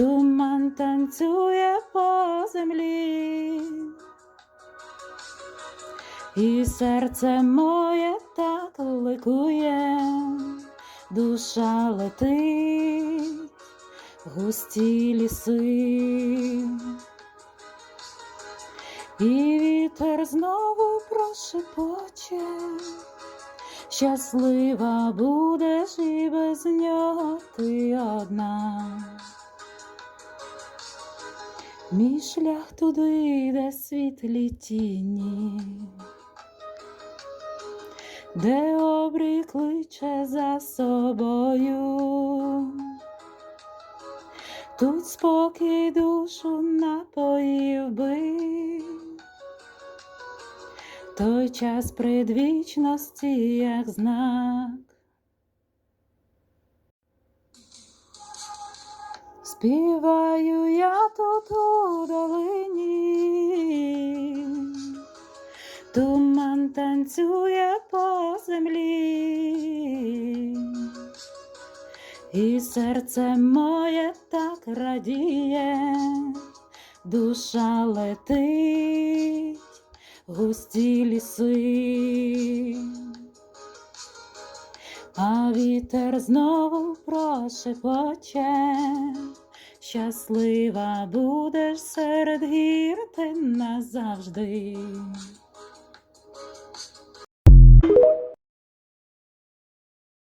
туман танцює по землі, і серце моє так ликує, душа летить, в густі ліси. І вітер знову прошепоче, щаслива будеш і без нього ти одна. Мій шлях туди, де світлі тіні, де обрій кличе за собою. Тут спокій душу напоїв би, той час предвічності, як знак. Співаю я тут у долині, туман танцює по землі. І серце моє так радіє, душа летить, густі ліси, а вітер знову прошепоче, щаслива будеш серед гір ти назавжди.